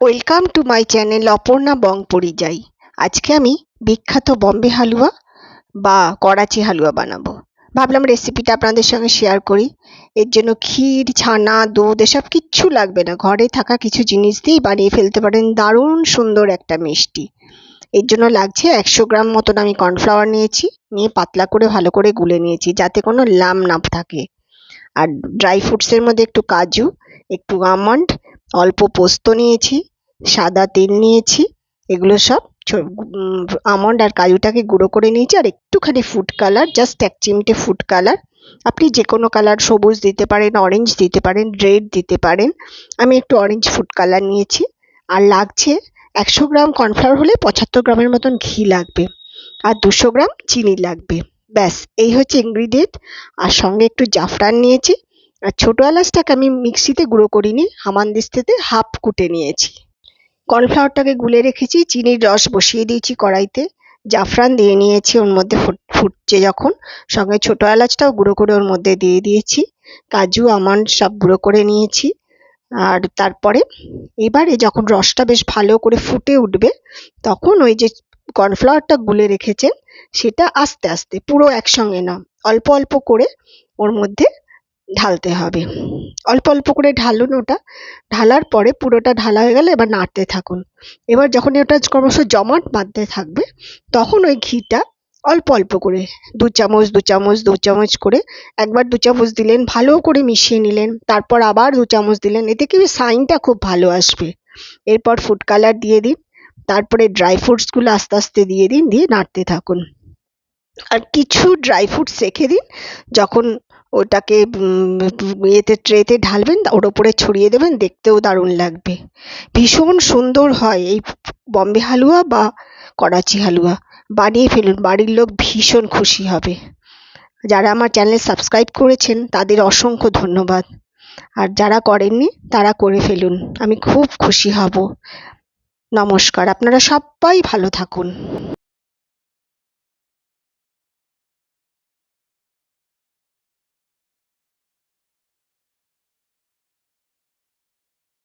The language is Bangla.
Welcome to my channel Aparna Bong পরিযায়ী আজকে আমি বিখ্যাত বম্বে হালুয়া বা করাচি হালুয়া বানাবো। ভাবলাম রেসিপিটা আপনাদের সঙ্গে শেয়ার করি। এর জন্য ক্ষীর, ছানা, দুধ, এসব কিচ্ছু লাগবে না। ঘরে থাকা কিছু জিনিস দিয়েই বানিয়ে ফেলতে পারেন দারুণ সুন্দর একটা মিষ্টি। এর জন্য লাগছে একশো গ্রাম মতন আমি কর্নফ্লাওয়ার নিয়েছি, নিয়ে পাতলা করে ভালো করে গুলে নিয়েছি যাতে কোনো লাম না থাকে। আর ড্রাই ফ্রুটসের মধ্যে একটু কাজু, একটু আমন্ড অল্প পোস্ত নিয়েছি, সাদা তেল নিয়েছি, এগুলো সব আমন্ড আর কাজুটাকে গুঁড়ো করে নিয়েছি আর একটুখানি ফুড কালার জাস্ট এক চিমটে ফুড কালার আপনি যে কোনো কালার সবুজ দিতে পারেন অরেঞ্জ দিতে পারেন রেড দিতে পারেন। আমি একটু অরেঞ্জ ফুড কালার নিয়েছি। আর লাগছে একশো গ্রাম কর্নফ্লাওয়ার হলে পঁচাত্তর গ্রামের মতন ঘি লাগবে আর দুশো গ্রাম চিনি লাগবে। ব্যাস, এই হচ্ছে ইনগ্রিডিয়েন্ট আর সঙ্গে একটু জাফরান নিয়েছি। আর ছোটো এলাচটাকে আমি মিক্সিতে গুঁড়ো করিনি হামানদিস্তাতে হাফ কুটে নিয়েছি। কর্নফ্লাওয়ারটাকে গুলে রেখেছি, চিনির রস বসিয়ে দিয়েছি কড়াইতে। জাফরান দিয়ে নিয়েছি ওর মধ্যে ফুটছে যখন। সঙ্গে ছোটো এলাচটাও গুঁড়ো করে ওর মধ্যে দিয়ে দিয়েছি। কাজু, আমন্ড সব গুঁড়ো করে নিয়েছি। আর তারপরে এবারে যখন রসটা বেশ ভালো করে ফুটে উঠবে, তখন ওই যে কর্নফ্লাওয়ারটা গুলে রেখেছেন, সেটা আস্তে আস্তে, পুরো একসঙ্গে না অল্প অল্প করে ওর মধ্যে ঢালতে হবে। অল্প অল্প করে ঢালুন ওটা। ঢালার পরে পুরোটা ঢালা হয়ে গেলে এবার নাড়তে থাকুন। এবার যখন ওটা ক্রমশ জমাট বাঁধতে থাকবে, তখন ওই ঘিটা অল্প অল্প করে, দু চামচ দু চামচ দু চামচ করে একবার দু চামচ দিলেন, ভালো করে মিশিয়ে নিলেন, তারপর আবার দু চামচ দিলেন, এতে কি সাইনটা খুব ভালো আসবে। এরপর ফুড কালার দিয়ে দিন, তারপরে ড্রাই ফ্রুটসগুলো আস্তে আস্তে দিয়ে দিন, দিয়ে নাড়তে থাকুন। আর কিছু ড্রাই ফ্রুটস রেখে দিন, যখন ওটাকে ইয়েতে ট্রেতে ঢালবেন, ওর ওপরে ছড়িয়ে দেবেন, দেখতেও দারুণ লাগবে। ভীষণ সুন্দর হয় এই বম্বে হালুয়া বা করাচি হালুয়া। বানিয়ে ফেলুন, বাড়ির লোক ভীষণ খুশি হবে। যারা আমার চ্যানেল সাবস্ক্রাইব করেছেন, তাদের অসংখ্য ধন্যবাদ। আর যারা করেননি, তারা করে ফেলুন, আমি খুব খুশি হব। নমস্কার, আপনারা সবাই ভালো থাকুন।